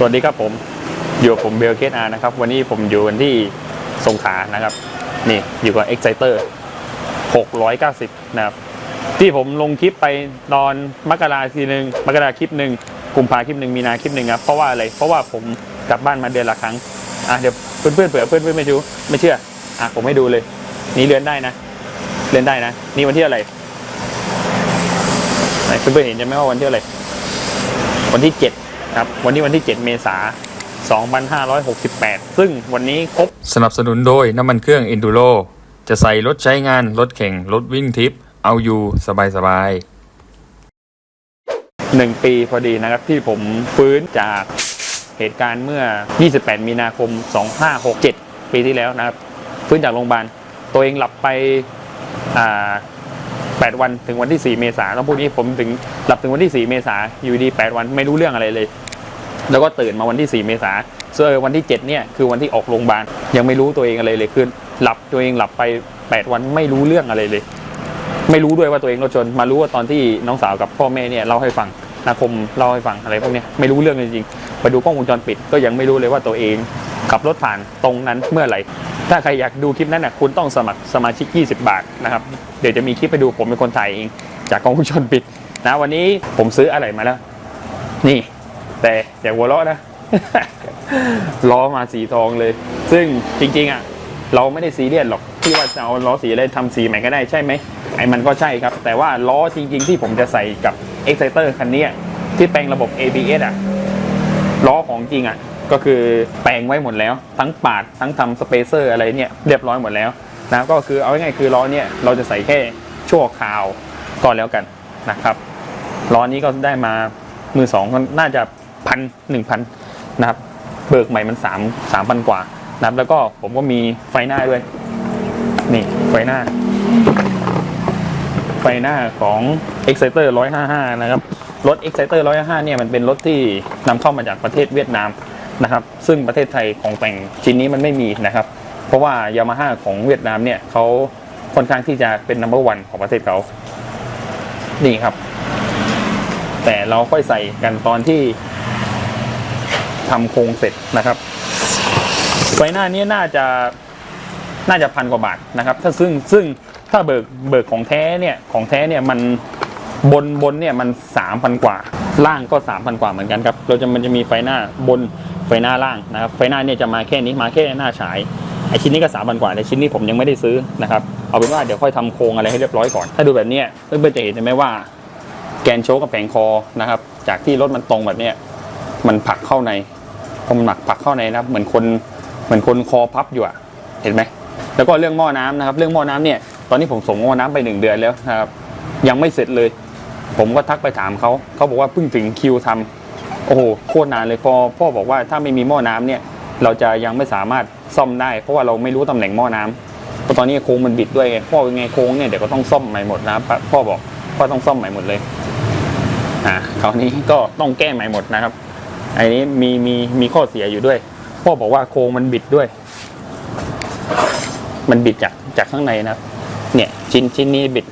สวัสดีครับผมอยู่ผมเบลเคสอานะครับ วันนี้ผมอยู่กันที่สงขลานะครับ นี่อยู่กับ Exciter 690 นะครับ ที่ผมลงคลิปไปตอนมกราทีหนึ่งมกราคลิปหนึ่งกุมภาคลิปหนึ่งมีนาคลิปหนึ่งครับเพราะว่าอะไรเพราะว่าผมกลับบ้านมาเดือนละครั้งอะเดี๋ยวเพื่อนเพื่อนๆเผื่อเพื่อนเพื่อนๆไม่รู้ไม่เชื่ออะผมให้ดูเลย นี่เลื่อนได้นะเลื่อนได้นะ นี่วันที่อะไรไหนเพื่อนเพื่อนๆเห็นใช่ไหมว่าวันที่อะไรวันที่เจ็ด 7ครับ วันนี้วันที่ 7 เมษายน 2568 ซึ่งวันนี้ครบ สนับสนุนโดยน้ำมันเครื่อง Enduro จะใส่รถใช้งาน รถแข่ง รถวิ่งทริป เอาอยู่สบายสบายๆ1ปีพอดีนะครับที่ผมฟื้นจากเหตุการณ์เมื่อ 28 มีนาคม 2567 ปีที่แล้วนะครับ ฟื้นจากโรงพยาบาล ตัวเองหลับไปอ่า8วันถึงวันที่ 4 เมษายนแล้วพวกนี้ผมถึงหลับถึงวันที่ 4 เมษายนอยู่ดี 8 วันไม่รู้เรื่องอะไรเลย แล้วก็ตื่นมาวันที่ 4 เมษายนส่วนวันที่ 7 เนี่ยคือวันที่ออกโรงพยาบาลยังไม่รู้ตัวเองอะไรเลยคือหลับตัวเองหลับไป 8 วันไม่รู้เรื่องอะไรเลย ไม่รู้ด้วยว่าตัวเองรถชน มารู้ว่าตอนที่น้องสาวกับพ่อแม่เนี่ยเล่าให้ฟังนาคมเล่าให้ฟังอะไรพวกนี้ไม่รู้เรื่องจริงๆไปดูกล้องวงจรปิดก็ยังไม่รู้เลยว่าตัวเองขับรถผ่านตรงนั้นเมื่อไหร่ ถ้าใครอยากดูคลิปนั้นนะคุณต้องสมัครสมาชิก 20 บาทนะครับ เดี๋ยวจะมีคลิปไปดูผมเป็นคนถ่ายเอง จากกล้องวงจรปิดนะวันนี้ผมซื้ออะไรมาแล้ว นี่ แต่อย่าหัวเราะนะ ล้อมาสีทองเลย ซึ่งจริงๆอะเราไม่ได้ซีเรียสหรอกที่ว่าจะเอาล้อสีอะไรทำสีใหม่ก็ได้ใช่ไหมไอ้มันก็ใช่ครับ แต่ว่าล้อจริง ๆ ที่ผมจะใส่กับ Exciter คันนี้ที่แปลงระบบ ABS อะล้อของจริงอะก็คือแปลงไว้หมดแล้ว ทั้งปาดทั้งทำสเปเซอร์อะไรเนี่ยเรียบร้อยหมดแล้วนะก็คือเอาง่ายๆคือล้อเนี่ยเราจะใส่แค่ชั่วคราวก่อนแล้วกันนะครับล้อนี้ก็ได้มามือสองก็น่าจะ พันหนึ่งพันนะครับเบิกใหม่มันสามสามพันกว่านะครับแล้วก็ผมก็มีไฟหน้าด้วย นี่ไฟหน้า ไฟหน้าของ Exciter 155 นะครับ รถ Exciter 155 เนี่ยมันเป็นรถที่นำเข้ามาจากประเทศเวียดนามนะครับ ซึ่งประเทศไทยของแต่งชิ้นนี้มันไม่มีนะครับ เพราะว่ายามาฮ่าของเวียดนามเนี่ยเขาค่อนข้างที่จะเป็น number one ของประเทศเขา นี่ครับ แต่เราค่อยใส่กันตอนที่ ทำโครงเสร็จนะครับไฟหน้านี้น่าจะน่าจะพันกว่าบาทนะครับ ถ้าซึ่งซึ่งถ้าเบิกเบิกของแท้เนี่ยของแท้เนี่ยมันบนบนเนี่ยมันสามพันกว่า ล่างก็สามพันกว่าเหมือนกันครับ เราจะมันจะมีไฟหน้าบนไฟหน้าล่างนะครับ ไฟหน้าเนี่ยจะมาแค่นี้มาแค่หน้าฉายไอชิ้นนี้ก็สามพันกว่าแต่ชิ้นนี้ผมยังไม่ได้ซื้อนะครับ เอาเป็นว่าเดี๋ยวค่อยทำโครงอะไรให้เรียบร้อยก่อน ถ้าดูแบบเนี้ยเพื่อนๆจะเห็นใช่ไหมว่า แกนโชกกับแผงคอนะครับ จากที่รถมันตรงแบบเนี้ยมันผลักเข้าใน พอมันหนักผักเข้าในนะครับ เหมือนคนเหมือนคนคอพับอยู่อะเห็นไหมแล้วก็เรื่องหม้อน้ำนะครับ เรื่องหม้อน้ำเนี่ยตอนนี้ผมส่งหม้อน้ำไปหนึ่งเดือนแล้วนะครับยังไม่เสร็จเลย ผมก็ทักไปถามเขาเขาบอกว่าเพิ่งถึงคิวทำโอ้โหโคตรนานเลยพอพ่อบอกว่าถ้าไม่มีหม้อน้ำเนี่ย เราจะยังไม่สามารถซ่อมได้ เพราะว่าเราไม่รู้ตำแหน่งหม้อน้ำเพราะตอนนี้โค้งมันบิดด้วยไงพ่อเป็นไงโค้งเนี่ยเดี๋ยวก็ต้องซ่อมใหม่หมดนะพ่อบอกพ่อต้องซ่อมใหม่หมดเลยอ่าคราวนี้ก็ต้องแก้ใหม่หมดนะครับ อันนี้มีมีมีข้อเสียอยู่ด้วย พ่อบอกว่าโครงมันบิดด้วย มันบิดจากจากข้างในนะเนี่ยชิ้นชิ้นนี้บิด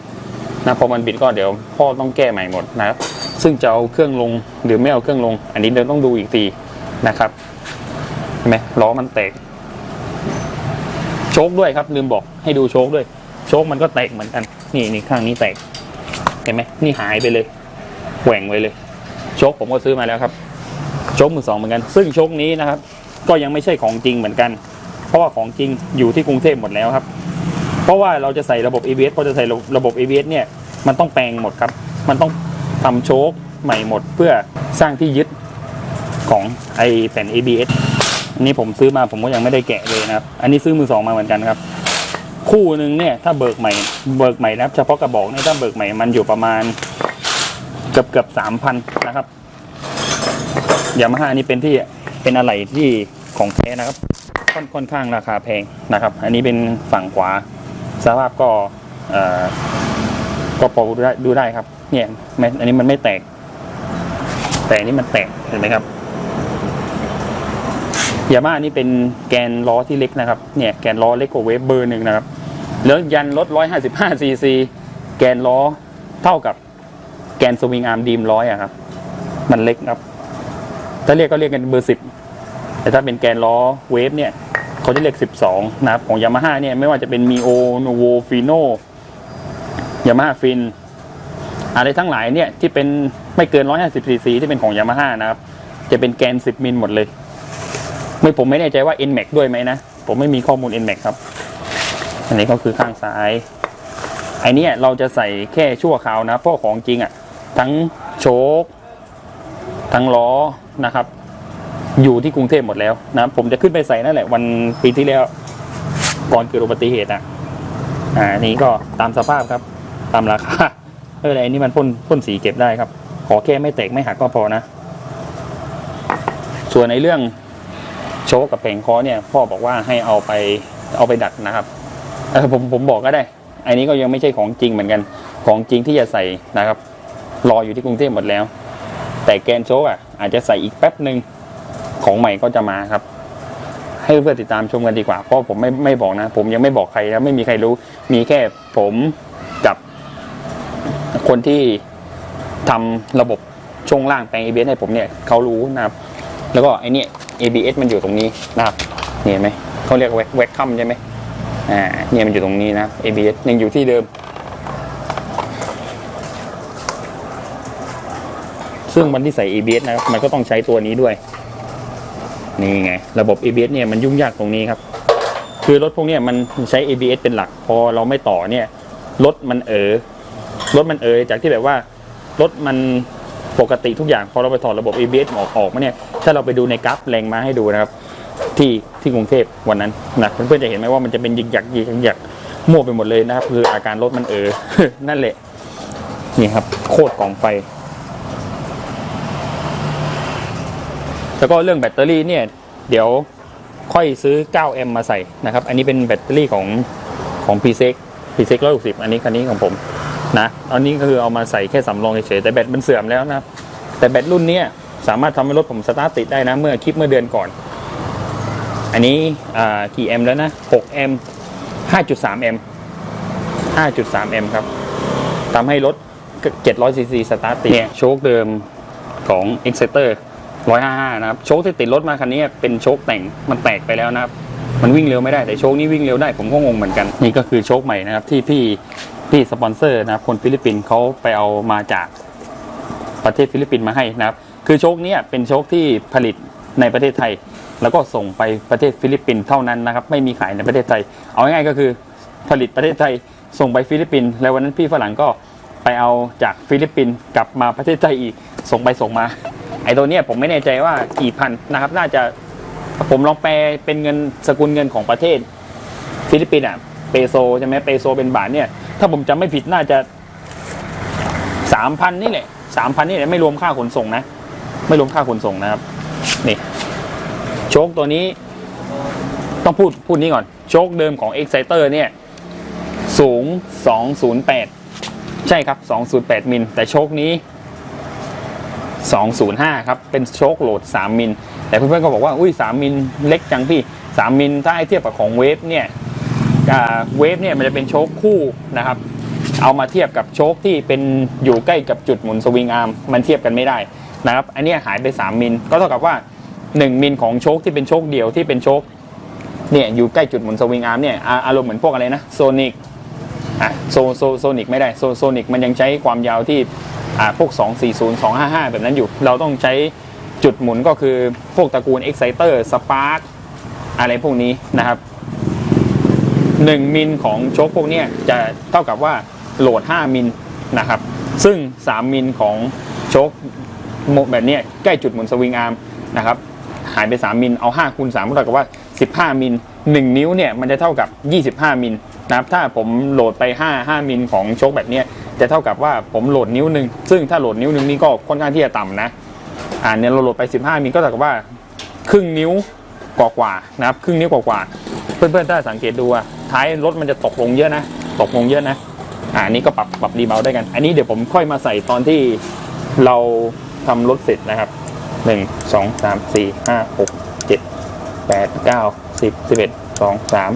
นะพอมันบิดก็เดี๋ยวพ่อต้องแก้ใหม่หมดนะครับซึ่งจะเอาเครื่องลงหรือไม่เอาเครื่องลง อันนี้เดี๋ยวต้องดูอีกทีนะครับเห็นไหมล้อมันแตก โชคด้วยครับ ลืมบอกให้ดูโชคด้วย โชคมันก็แตกเหมือนกัน นี่นี่ข้างนี้แตก เห็นไหมนี่หายไปเลยแหว่งไว้เลย โชคผมก็ซื้อมาแล้วครับ ชคมือสองเหมือนกัน ซึ่งชคนี้นะครับ ก็ยังไม่ใช่ของจริงเหมือนกัน เพราะว่าของจริงอยู่ที่กรุงเทพหมดแล้วครับ เพราะว่าเราจะใส่ระบบ ABS พอจะใส่ระบบ ABS เนี่ยมันต้องแปลงหมดครับ มันต้องทำโชคใหม่หมดเพื่อสร้างที่ยึดของไอแผ่น ABS อันนี้ผมซื้อมาผมก็ยังไม่ได้แกะเลยนะครับ อันนี้ซื้อมือสองมาเหมือนกันครับ คู่หนึ่งเนี่ยถ้าเบิกใหม่ เบิกใหม่นะครับ เฉพาะกระบอกเนี่ยถ้าเบิกใหม่มันอยู่ประมาณเกือบเกือบสามพันนะครับ ยามาฮ่านี่เป็นที่เป็นอะไรที่ของแท้นะครับค่อนค่อนข้างราคาแพงนะครับ อันนี้เป็นฝั่งขวาสภาพก็ก็พอดูได้ดูได้ครับ เนี่ยไม่อันนี้มันไม่แตก แต่อันนี้มันแตกเห็นไหมครับยามาฮ่านี่เป็นแกนล้อที่เล็กนะครับ เนี่ยแกนล้อเล็กกว่าเวฟเบอร์หนึ่งนะครับ แล้วยันรถ155ซีซีแกนล้อเท่ากับแกนสวิงอาร์มดีมร้อยอะครับ มันเล็กครับ ถ้าเรียกก็เรียกกันเบอร์สิบแต่ถ้าเป็นแกนล้อเวฟเนี่ยเขาจะเรียกสิบสองนะครับ ของยามาฮ่าเนี่ยไม่ว่าจะเป็นมีโอโนโวฟิโนยามาฮ่าฟินอะไรทั้งหลายเนี่ยที่เป็นไม่เกิน 150ซีซีที่เป็นของยามาฮ่านะครับ จะเป็นแกน 10 มิลหมดเลย ไม่ผมไม่แน่ใจว่า NMAX ด้วยไหมนะ ผมไม่มีข้อมูล NMAX ครับ อันนี้ก็คือข้างซ้ายไอเนี้ยเราจะใส่แค่ชั่วคราวนะเพราะของจริงอะ่ะ ทั้งโชค ทั้งล้อนะครับ อยู่ที่กรุงเทพหมดแล้วนะผมจะขึ้นไปใส่นั่นแหละ วันปีที่แล้วก่อนเกิดอุบัติเหตุอะอ่าอันนี้ก็ตามสภาพครับ ตามราคาเออแต่อันนี้มันพ่นพ่นสีเก็บได้ครับ ขอแค่ไม่แตกไม่หักก็พอนะ ส่วนในเรื่องโชคกับแผงคอเนี่ย พ่อบอกว่าให้เอาไปเอาไปดัดนะครับเออผมผมบอกก็ได้ อันนี้ก็ยังไม่ใช่ของจริงเหมือนกัน ของจริงที่จะใส่นะครับ รออยู่ที่กรุงเทพหมดแล้ว แต่แกนโชคอะอาจจะใส่อีกแป๊บหนึ่งของใหม่ก็จะมาครับ ให้เพื่อนติดตามชมกันดีกว่า เพราะผมไม่ไม่บอกนะ ผมยังไม่บอกใครนะไม่มีใครรู้ มีแค่ผมกับคนที่ทำระบบช่วงล่างแปลง ABS ให้ผมเนี่ยเขารู้นะครับ แล้วก็ไอเนี่ย ABS มันอยู่ตรงนี้นะครับนี่เห็นไหมเขาเรียกแว็กแว็กคัมใช่ไหมอ่าเนี่ยมันอยู่ตรงนี้นะ ABS ยังอยู่ที่เดิม ซึ่งวันที่ใส่ ABS นะครับมันก็ต้องใช้ตัวนี้ด้วย นี่ไง ระบบ ABS เนี่ยมันยุ่งยากตรงนี้ครับ คือรถพวกนี้มันใช้ ABS เป็นหลัก พอเราไม่ต่อเนี่ยรถมันเออรถมันเออจากที่แบบว่ารถมันปกติทุกอย่าง พอเราไปถอดระบบ ABS ออกออกมาเนี่ย ถ้าเราไปดูในกราฟแรงมาให้ดูนะครับ ที่ที่กรุงเทพวันนั้นนะเพื่อนๆจะเห็นไหมว่ามันจะเป็นยิกหยักยิกหยักมั่วไปหมดเลยนะครับ คืออาการรถมันเออนั่นแหละนี่ครับ โคตรกองไฟ แล้วก็เรื่องแบตเตอรี่เนี่ยเดี๋ยวค่อยซื้อ9แอมาใส่นะครับ อันนี้เป็นแบตเตอรี่ของของ p ีเซ็กพีเซ็กร้อยหกสิบอันนี้คันนี้ของผมนะอันนี้ก็คือเอามาใส่แค่สำรองเฉยๆแต่แบตมันเสื่อมแล้วนะแต่แบตรุ่นเนี้ยสามารถทำให้รถผมสตาร์ทติดได้นะเมื่อคลิปเมื่อเดือนก่อน อันนี้กี่แอมแล้วนะ6แอม5.3แอม5.3แอมครับทำให้รถ700ซีซีสตาร์ทติดเนี่ยโชคเดิมของ Exciter 155 นะครับ โชคที่ติดรถมาคันนี้เป็นโชคแต่ง มันแตกไปแล้วนะครับ มันวิ่งเร็วไม่ได้ แต่โชคนี้วิ่งเร็วได้ ผมก็งงเหมือนกัน นี่ก็คือโชคใหม่นะครับที่พี่พี่สปอนเซอร์นะครับ คนฟิลิปปินส์เขาไปเอามาจากประเทศฟิลิปปินส์มาให้นะครับ คือโชคเนี้ยเป็นโชคที่ผลิตในประเทศไทย แล้วก็ส่งไปประเทศฟิลิปปินส์เท่านั้นนะครับ ไม่มีขายในประเทศไทย เอาง่ายๆก็คือผลิตประเทศไทยส่งไปฟิลิปปินส์แล้ววันนั้นพี่ฝรั่งก็ไปเอาจากฟิลิปปินส์กลับมาประเทศไทยอีกส่งไปส่งมา ไอ้ตัวเนี้ยผมไม่แน่ใจว่ากี่พันนะครับ น่าจะผมลองแปลเป็นเงินสกุลเงินของประเทศ ฟิลิปปินส์อะเปโซใช่ไหมเปโซเป็นบาทเนี่ย ถ้าผมจำไม่ผิดน่าจะสามพันนี่แหละสามพันนี่แหละไม่รวมค่าขนส่งนะ ไม่รวมค่าขนส่งนะครับ นี่โชคตัวนี้ ต้องพูดพูดนี้ก่อน โชคเดิมของ Exciter เนี่ย สูง 208 ใช่ครับ 208 มิล แต่โชคนี้ 205 ครับ เป็นโชคโหลด 3 มิล แต่เพื่อนๆก็บอกว่า อุ้ย 3 มิลเล็กจังพี่ 3 มิลถ้าให้เทียบกับของเวฟเนี่ยเวฟเนี่ยมันจะเป็นโชคคู่นะครับ เอามาเทียบกับโชคที่เป็นอยู่ใกล้กับจุดหมุนสวิงอาร์ม มันเทียบกันไม่ได้นะครับ อันนี้หายไป 3 มิล ก็เท่ากับว่า 1 มิลของโชคที่เป็นโชคเดียวที่เป็นโชคเนี่ยอยู่ใกล้จุดหมุนสวิงอาร์มเนี่ยอารมณ์เหมือนพวกอะไรนะโซนิกอะโซโซโซนิกไม่ได้โซโซนิกมันยังใช้ความยาวที่ พวก 240 255 แบบนั้นอยู่ เราต้องใช้จุดหมุนก็คือพวกตระกูล Exciter Spark อะไรพวกนี้นะครับ 1 มิลของโชคพวกนี้จะเท่ากับว่าโหลด 5 มิลนะครับ ซึ่ง 3 มิลของโชคแบบนี้ใกล้จุดหมุนสวิงอาร์มนะครับหายไป 3 มิล เอา 5คูณ3ก็เท่ากับว่า 15 มิล 1 นิ้วเนี่ยมันจะเท่ากับ 25 มิลนะครับ ถ้าผมโหลดไป 5 5 มิลของโชคแบบนี้ จะเท่ากับว่าผมโหลดนิ้วหนึ่งซึ่งถ้าโหลดนิ้วหนึ่งนี่ก็ค่อนข้างที่จะต่ำนะอ่าเนี่ยเราโหลดไป 15มิลก็เท่ากับว่าครึ่งนิ้วกว่าๆนะครับครึ่งนิ้วกว่าๆเพื่อนๆถ้าสังเกตดูอะท้ายรถมันจะตกลงเยอะนะ ตกลงเยอะนะอ่าอันนี้ก็ปรับปรับรีเบาได้กัน อันนี้เดี๋ยวผมค่อยมาใส่ตอนที่เราทำรถเสร็จนะครับหนึ่งสองสามสี่ห้าหกเจ็ดแปดเก้าสิบสิบเอ็ดสองสาม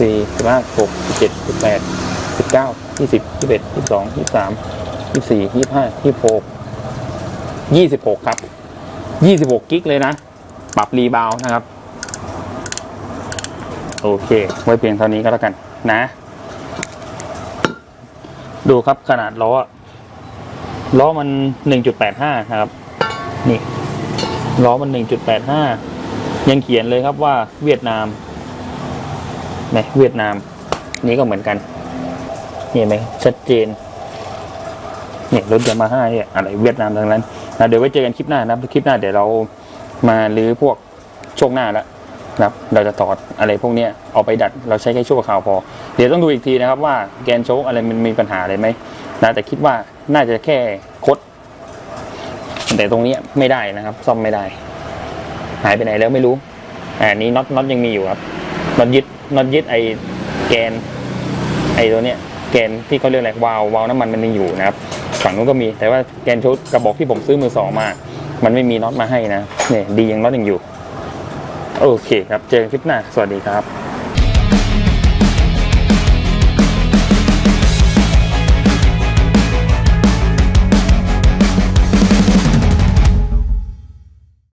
สี่สิบห้าหกสิบเจ็ดสิบแปด เก้ายี่สิบยี่สิบเอ็ดยี่สิบสองยี่สิบสามยี่สิบสี่ยี่สิบห้ายี่สิบหกยี่สิบหกครับ26กิกเลยนะ ปรับรีบาวนะครับ โอเค ไว้เพียงเท่านี้ก็แล้วกันนะ ดูครับขนาดล้อ ล้อมัน1.85นะครับ นี่ ล้อมัน1.85ยังเขียนเลยครับว่าเวียดนามนะเวียดนาม นี่ก็เหมือนกัน เห็นไหมชัดเจนเนี่ยรถยามาฮ่าเนี่ยอะไรเวียดนามทั้งนั้นนะเดี๋ยวไว้เจอกันคลิปหน้านะครับคลิปหน้าเดี๋ยวเรามาลื้อพวกโชคหน้าแล้วนะครับเราจะถอดอะไรพวกเนี้ยเอาไปดัดเราใช้แค่ชั่วคราวพอ เดี๋ยวต้องดูอีกทีนะครับว่าแกนโชคอะไรมันมีปัญหาอะไรไหมนะแต่คิดว่าน่าจะแค่คด แต่ตรงเนี้ยไม่ได้นะครับ ซ่อมไม่ได้ หายไปไหนแล้วไม่รู้อ่านี้น็อตน็อตยังมีอยู่ครับน็อตยึดน็อตยึดไอแกนไอตัวเนี้ย แกนที่เขาเรียกอะไรวาล์ววาล์วน้ำมันมันยังอยู่นะครับฝั่งนู้นก็มีแต่ว่าแกนชุดกระบอกที่ผมซื้อมือสองมา มันไม่มีน็อตมาให้นะเนี่ยดียังน็อตยังอยู่ โอเคครับเจอกันคลิปหน้า สวัสดีครับ